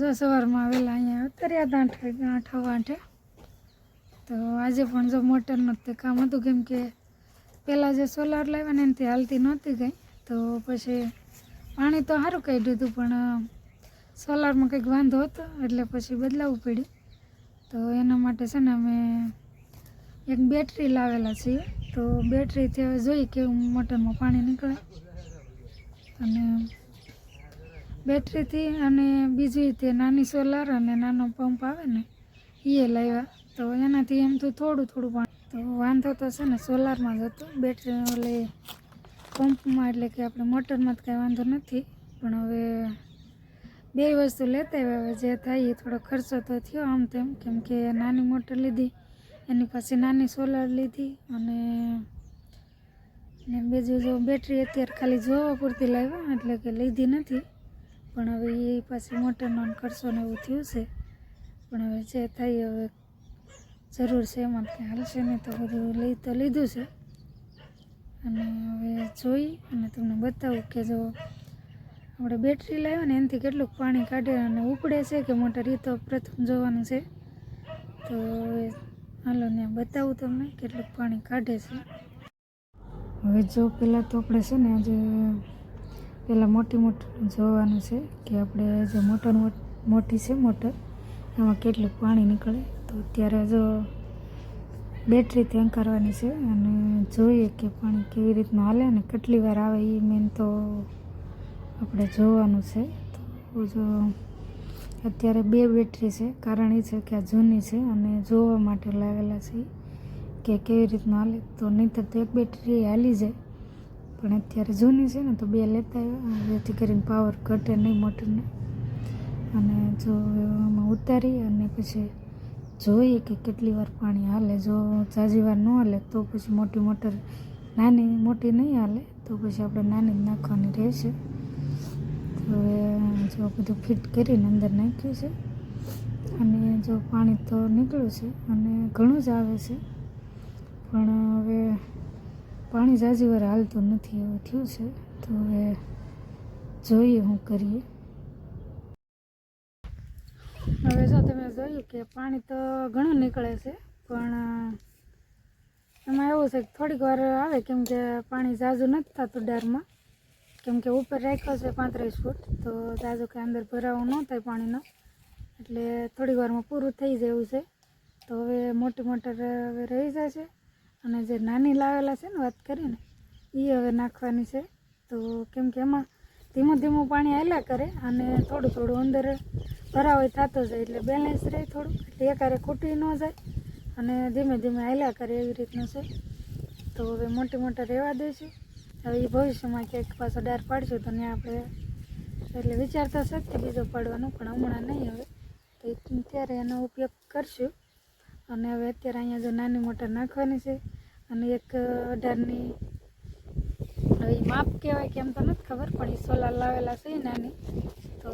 જો સવારમાં વહેલા અહીંયા ઉતર્યા હતા આઠ આઠ આઠે તો આજે પણ જો મોટરનું તે કામ હતું, કેમ કે પહેલાં જે સોલાર લાવ્યા ને એનાથી હાલતી નહોતી ગઈ. તો પછી પાણી તો સારું કાઢ્યું હતું, પણ સોલારમાં કંઈક વાંધો હતો, એટલે પછી બદલાવવું પડ્યું. તો એના માટે છે ને અમે એક બેટરી લાવેલા છીએ. તો બેટરીથી હવે જોઈએ કેવું મોટરમાં પાણી નીકળે. અને બેટરીથી અને બીજી તે નાની સોલાર અને નાનો પંપ આવે ને એ લાવ્યા. તો એનાથી એમ તો થોડું થોડું પણ. તો વાંધો તો છે ને સોલારમાં જ હતો. બેટરી ઓલે પંપમાં એટલે કે આપણે મોટરમાં તો કાંઈ વાંધો નથી. પણ હવે બે વસ્તુ લેતા આવ્યા હવે જે થાય એ થોડો ખર્ચો તો થયો આમ તેમ. કેમ કે નાની મોટર લીધી, એની પછી નાની સોલાર લીધી અને ને બીજું જો બેટરી અત્યારે ખાલી જોવા પૂરતી લાવ્યા, એટલે કે લીધી નથી. પણ હવે એ પાછી મોટરનો ને કરશો ને એવું થયું છે. પણ હવે જે થાય હવે જરૂર છે એમાં કંઈ હાલશે નહીં તો બધું લઈ તો લીધું છે. અને હવે જોઈ અને તમને બતાવું કે જો આપણે બેટરી લાવ્યા ને એનાથી કેટલું પાણી કાઢે અને ઉપડે છે કે મોટર એ તો પ્રથમ જોવાનું છે. તો હવે હાલો ને બતાવું તમને કેટલું પાણી કાઢે છે. હવે જો પહેલાં તો આપણે છે ને આજે પહેલાં મોટી મોટર જોવાનું છે કે આપણે જે મોટર મોટી છે મોટર, એમાં કેટલું પાણી નીકળે. તો અત્યારે જો બેટરી ત્યાં કરવાની છે અને જોઈએ કે પાણી કેવી રીતનું હાલે અને કેટલી વાર આવે એ મેન તો આપણે જોવાનું છે. તો જો અત્યારે બે બેટરી છે, કારણ એ છે કે આ જૂની છે અને જોવા માટે લાવેલા છે કે કેવી રીતનું હાલે. તો નહીંતર તો એક બેટરી હાલી જાય. પણ અત્યારે જૂની છે ને તો બે લેતા આવ્યા. જેથી કરીને પાવર ઘટે નહીં મોટરને. અને જો આમાં ઉતારી અને પછી જોઈએ કે કેટલી વાર પાણી હાલે. જો ઝાઝી વાર ન હાલે તો પછી મોટી મોટર, નાની મોટી નહીં હાલે તો પછી આપણે નાની જ નાખવાની રહેશે. તો જો બધું ફિટ કરીને અંદર નાખ્યું છે. અને જો પાણી તો નીકળ્યું છે અને ઘણું જ આવે છે. પણ હવે પાણી ઝાઝી વાર હાલતું નથી એવું થયું છે. તો હવે જોઈએ હું કરીએ. હવે જો તમે જોયું કે પાણી તો ઘણું નીકળે છે, પણ એમાં એવું છે કે થોડીક વાર આવે કેમ કે પાણી ઝાઝું નથી થતું ડારમાં. કેમ કે ઉપર રાખ્યો છે પાંત્રીસ ફૂટ, તો ઝાઝુ કે અંદર ભરાવું ન થાય પાણીનો. એટલે થોડીક વારમાં પૂરું થઈ જાય એવું છે. તો હવે મોટી મોટર હવે રહી જાય છે અને જે નાની લાવેલા છે ને વાત કરીને એ હવે નાખવાની છે. તો કેમ કે એમાં ધીમું ધીમું પાણી હાલ્યા કરે અને થોડું થોડું અંદર ભરાવો થતો જાય, એટલે બેલેન્સ રહે થોડું. એટલે એકારે ખૂટી ન જાય અને ધીમે ધીમે હાલ્યા કરે એવી રીતનું છે. તો હવે મોટી મોટા રહેવા દઈશું. હવે એ ભવિષ્યમાં ક્યાંક પાછો ડાર પાડશું તો ત્યાં આપણે, એટલે વિચાર તો છે કે બીજો પાડવાનો, પણ હમણાં નહીં હવે. તો ત્યારે એનો ઉપયોગ કરશું. અને હવે અત્યારે અહીંયા જો નાની મોટા નાખવાની છે અને એક અઢારની, હવે માપ કહેવાય કેમ તો નથી ખબર, પણ એ સોલાર લાવેલા છે નાની. તો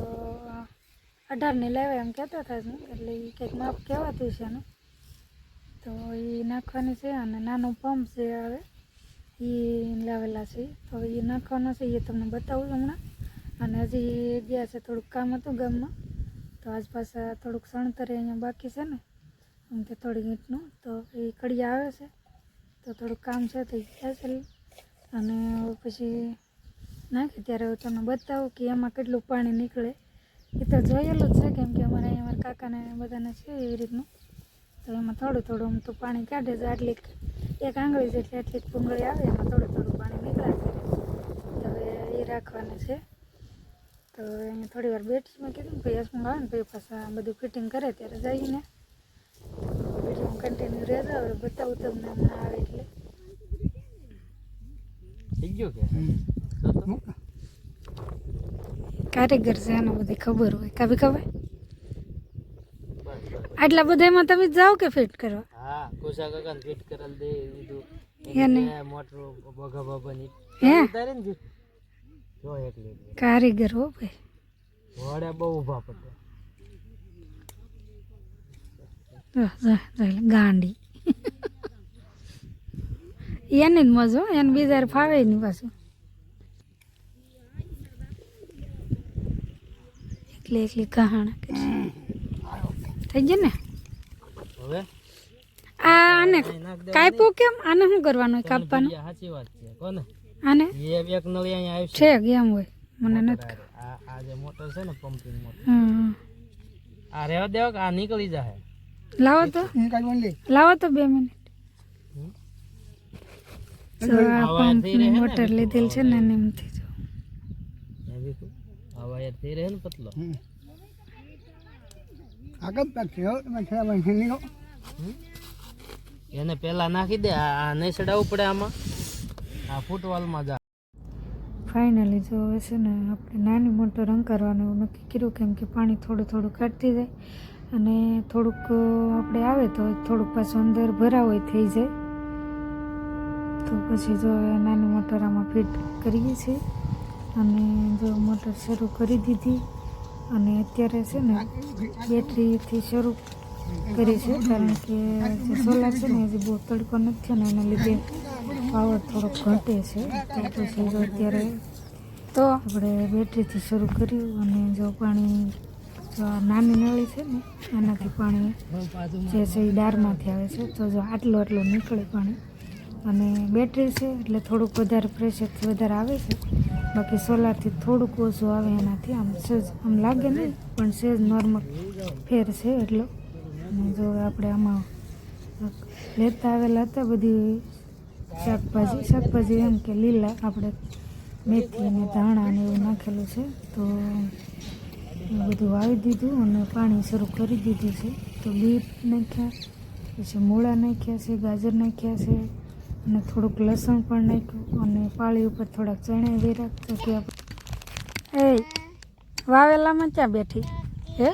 અઢારની લાવ્યા એમ કહેતા હતા એટલે એ કંઈક માપ કહેવાતું છે એનું. તો એ નાખવાની છે અને નાનો પંપ છે આવે એ લાવેલા છે. તો એ નાખવાનો છે એ તમને બતાવું હમણાં. અને હજી ગયા છે થોડુંક કામ હતું ગામમાં, તો આજ પાછા થોડુંક સણતરે અહીંયા બાકી છે ને. આમ કે થોડી ઈંટનું, તો એ કડી આવે છે. તો થોડુંક કામ છે તો ગયા અને પછી નાખી ત્યારે હું તમને બતાવું કે એમાં કેટલું પાણી નીકળે. એ તો જોયેલું જ છે, કેમ કે અમારે અહીંયા અમારા કાકાને બધાને છે એવી રીતનું. તો એમાં થોડું થોડું આમ તો પાણી કાઢે છે, આટલી એક આંગળી જેટલી આટલી પૂંગળી આવે, એમાં થોડું થોડું પાણી નીકળે. છે હવે એ રાખવાનું છે. તો અહીંયા થોડી વાર બેઠીમાં કીધું ને પછી હસમું આવે ને, ભાઈ પાછા બધું ફિટિંગ કરે ત્યારે જઈને. વીડિયો કન્ટિન્યુ રહેતા હવે બતાવું તમને હમણાં આવે એટલે. થઈ ગયો કે? કારીગર છે આને બધી ખબર હોય. કાબી ખબર? આટલા બધામાં તમે જાઓ કે ફિટ કરવા? હા કોસા કાકા ફિટ કરેલ દે દીધું એને? મોટર બગા બાબાની. હે? ઉતારે ને જો એક. કારીગર હો ભાઈ. વડે બહુ ઊભા પડે જો, જો, જો લે, ગાંડી. એની જ મજો એને બીજા ફાવે નહીં પાછું. એકલી એકલી કહાણા થઈ ગયું ને? હવે? આ આને કાપ્યું કેમ? આને શું કરવાનું કાપવાનું? સાચી વાત છે કોને? આને? એ એક નળી અહીંયા આવશે. છે કેમ હોય. મને નથી આ જે મોટર છે ને પમ્પિંગ મોટર આ રહેવા દેવો કે આ નીકળી જાય લાવો તો. લાવો તો બે મિનિટ. હમ? આ પંપની મોટર લીધેલ છે ને એમથી જો. એ દેખો આ વાયર થઈ રહે ને પતલો. હમ? એને પેલા નાખી દે આ નહીં ચડાવવું પડે આમાં. આ ફૂટવાલમાં જા. ફાઇનલી જો છે ને આપણે નાની મોટો રંગ કરવાનું નક્કી કર્યું કેમ કે પાણી થોડું થોડું કાઢતી જાય. અને થોડુંક આપણે આવે તો થોડુંક પાછું અંદર ભરાવો થઈ જાય. તો પછી જો નાની મોટર આમાં ફિટ કરીએ છીએ. અને જો મોટર શરૂ કરી દીધી અને અત્યારે છે ને બેટરીથી શરૂ કરી છે કારણ કે જે સોલાર છે ને હજી બહુ તડકો નથી થયો ને એના લીધે પાવર થોડોક ઘટે છે. તો પછી જો અત્યારે તો? આપણે બેટરીથી શરૂ કર્યું અને જો પાણી જો નાની નળી છે ને એનાથી પાણી જે છે એ ડારમાંથી આવે છે. તો જો આટલું આટલું નીકળે પાણી. અને બેટરી છે એટલે થોડુંક વધારે પ્રેશરથી વધારે આવે છે. બાકી સોલારથી થોડુંક ઓછું આવે એનાથી આમ સહેજ આમ લાગે નહીં, પણ સહેજ નોર્મલ ફેર છે એટલો. અને જો આપણે આમાં લેતા આવેલા હતા બધી શાકભાજી શાકભાજી એમ કે લીલા, આપણે મેથી અને ધાણા ને એવું નાખેલું છે. તો એ બધું વાવી દીધું અને પાણી શરૂ કરી દીધું છે. તો બીટ નાખ્યા, પછી મૂળા નાખ્યા છે, ગાજર નાખ્યા છે અને થોડુંક લસણ પણ નાખ્યું અને પાળી ઉપર થોડાક ચણા વેરા, તો કે એ વાવેલામાં ક્યાં બેઠી? હે?